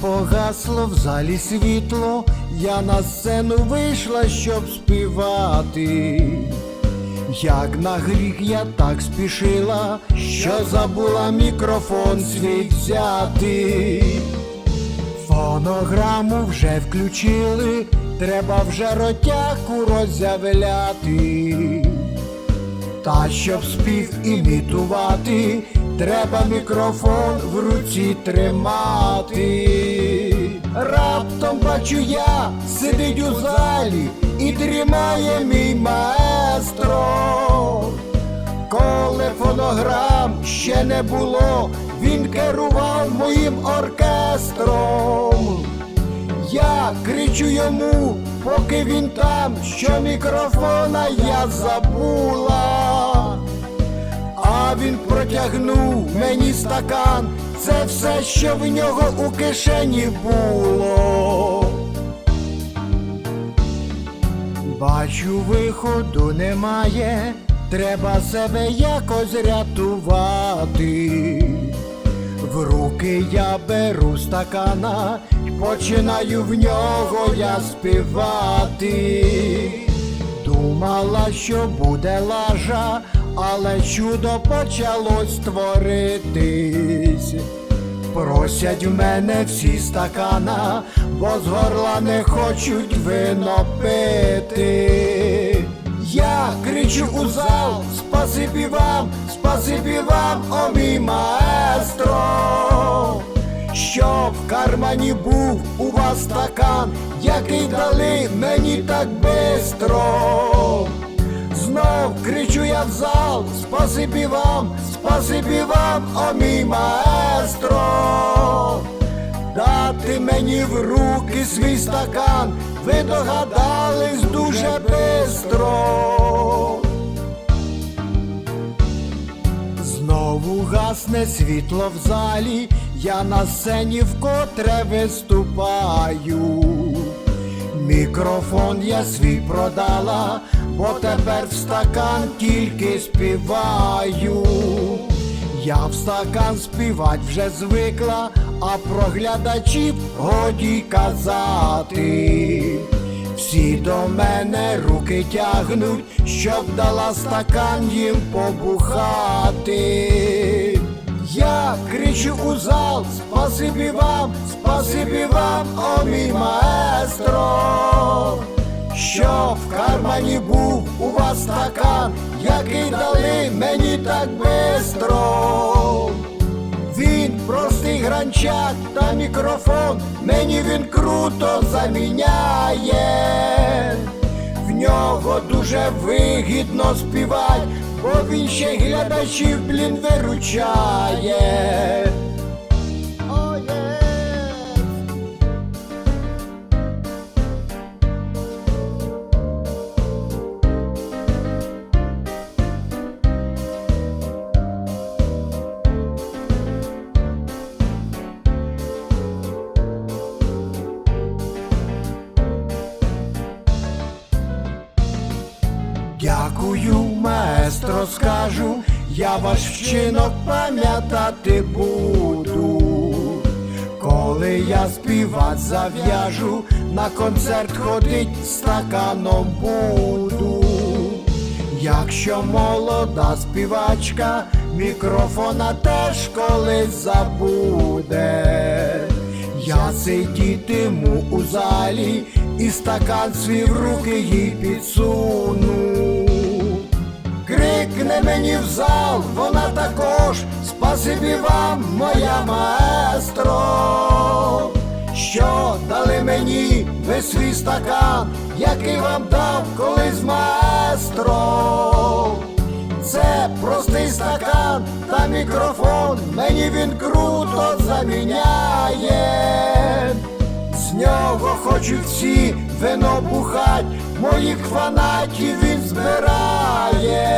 погасло в залі світло, я на сцену вийшла, щоб співати. Як на гріх я так спішила, що забула мікрофон свій взяти. Фонограму вже включили, треба вже ротяку роззявляти. Та щоб спів імітувати, треба мікрофон в руці тримати. Раптом бачу я, сидить у залі і тримає мій маестро. Коли фонограм ще не було, він керував моїм оркестром. Я кричу йому, поки він там, що мікрофона я забула. А він протягнув мені стакан, це все, що в нього у кишені було. Бачу, виходу немає, треба себе якось рятувати. В руки я беру стакана, починаю в нього я співати. Думала, що буде лажа, але чудо почалось творитись. Просять в мене всі стакана, бо з горла не хочуть вино пити. Я кричу у зал, спасибі вам, спасибі вам, о мій маестро, що в кармані був у вас стакан, який дали мені так бистро. В спасибі вам, спасибі вам, о мій маестро, дати мені в руки свій стакан, ви догадались дуже бистро. Знову гасне світло в залі, я на сцені вкотре виступаю. Мікрофон я свій продала, бо тепер в стакан тільки співаю. Я в стакан співать вже звикла, а про глядачів годі казати. Всі до мене руки тягнуть, щоб дала стакан їм побухати. Я кричу у зал, спасибі вам, спасибі вам, о мій маестро, що в кармані був у вас стакан, який дали мені так бистро. Він простий гранчак та мікрофон, мені він круто заміняє. В нього дуже вигідно співать, бо він ще глядачів, блін, виручає. Дякую, маестро, скажу, я ваш вчинок пам'ятати буду. Коли я співать зав'яжу, на концерт ходить стаканом буду. Якщо молода співачка, мікрофона теж колись забуде. Я сидітиму у залі і стакан свій в руки їй підсуну. Мені в зал, вона також, спасибі вам, моя маестро, що дали мені ви свій стакан, який вам дав колись маестро. Це простий стакан та мікрофон, мені він круто заміняє. З нього хочуть всі вино бухать, моїх фанатів він збирає.